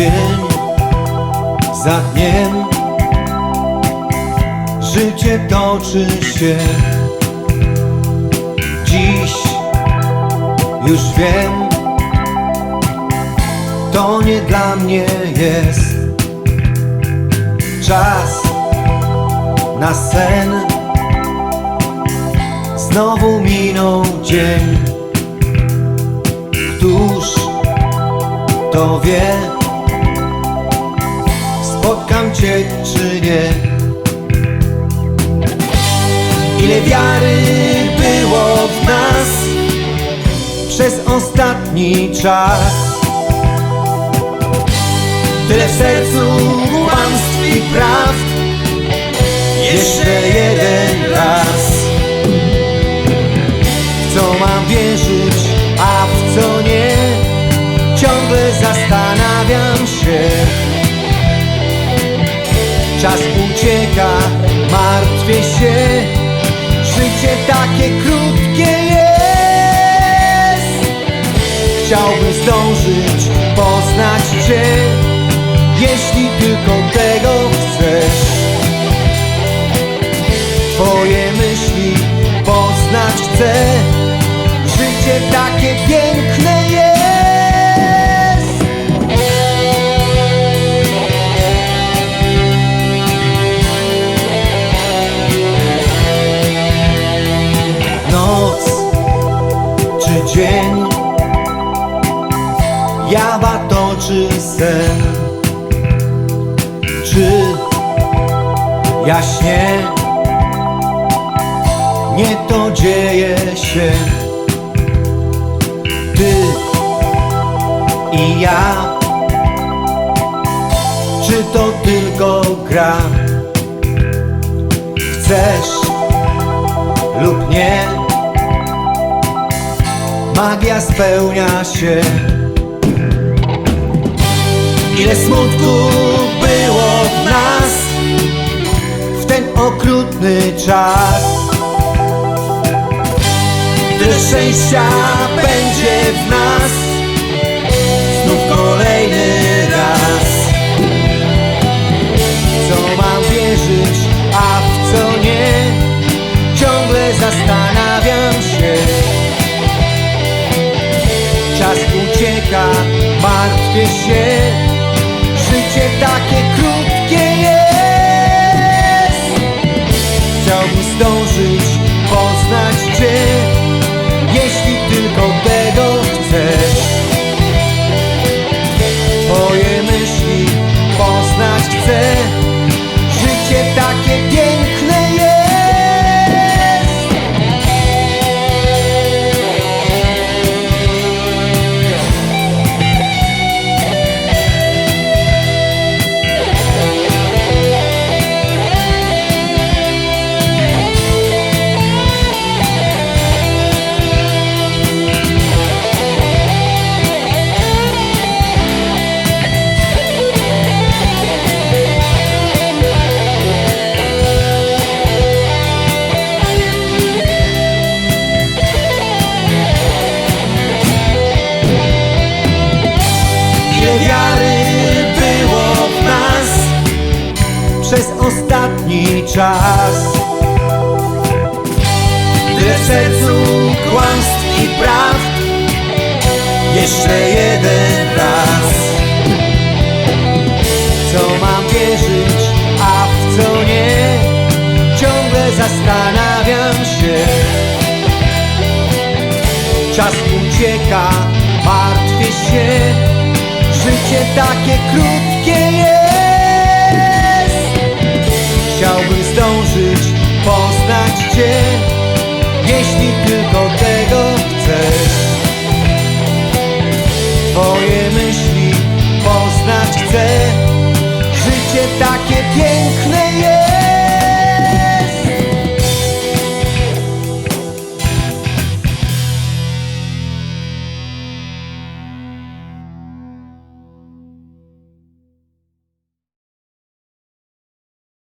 Dzień za dniem. Życie toczy się. Dziś już wiem. To nie dla mnie jest Czas na sen. Znowu minął dzień. Któż to wie Spotkam Cię czy nie? Ile wiary było w nas Przez ostatni czas? Tyle w sercu kłamstw i prawd. Jeszcze jeden raz. W co mam wierzyć, a w co nie? Ciągle zastanawiam się Czas ucieka, martwię się. Życie takie krótkie jest. Chciałbym zdążyć poznać Cię Jeśli tylko tego chcesz. Twoje myśli poznać chcę. Życie takie piękne Jawa toczy sen Czy jaśnie? Nie to dzieje się. Ty i ja. Czy to tylko gra? Chcesz lub nie? Magia spełnia się Ile smutku było w nas W ten okrutny czas. Tyle szczęścia będzie w nas Znów kolejny raz. Co mam wierzyć, a w co nie? Ciągle zastanawiam się. Czas ucieka, martwię się Twoje czas. Tyle w sercu kłamstw i prawd Jeszcze jeden raz. Co mam wierzyć, a w co nie? Ciągle zastanawiam się. Czas ucieka, martwię się. Życie takie krótkie zdążyć poznać Cię Jeśli tylko tego chcesz. Twoje myśli poznać chcę Życie takie piękne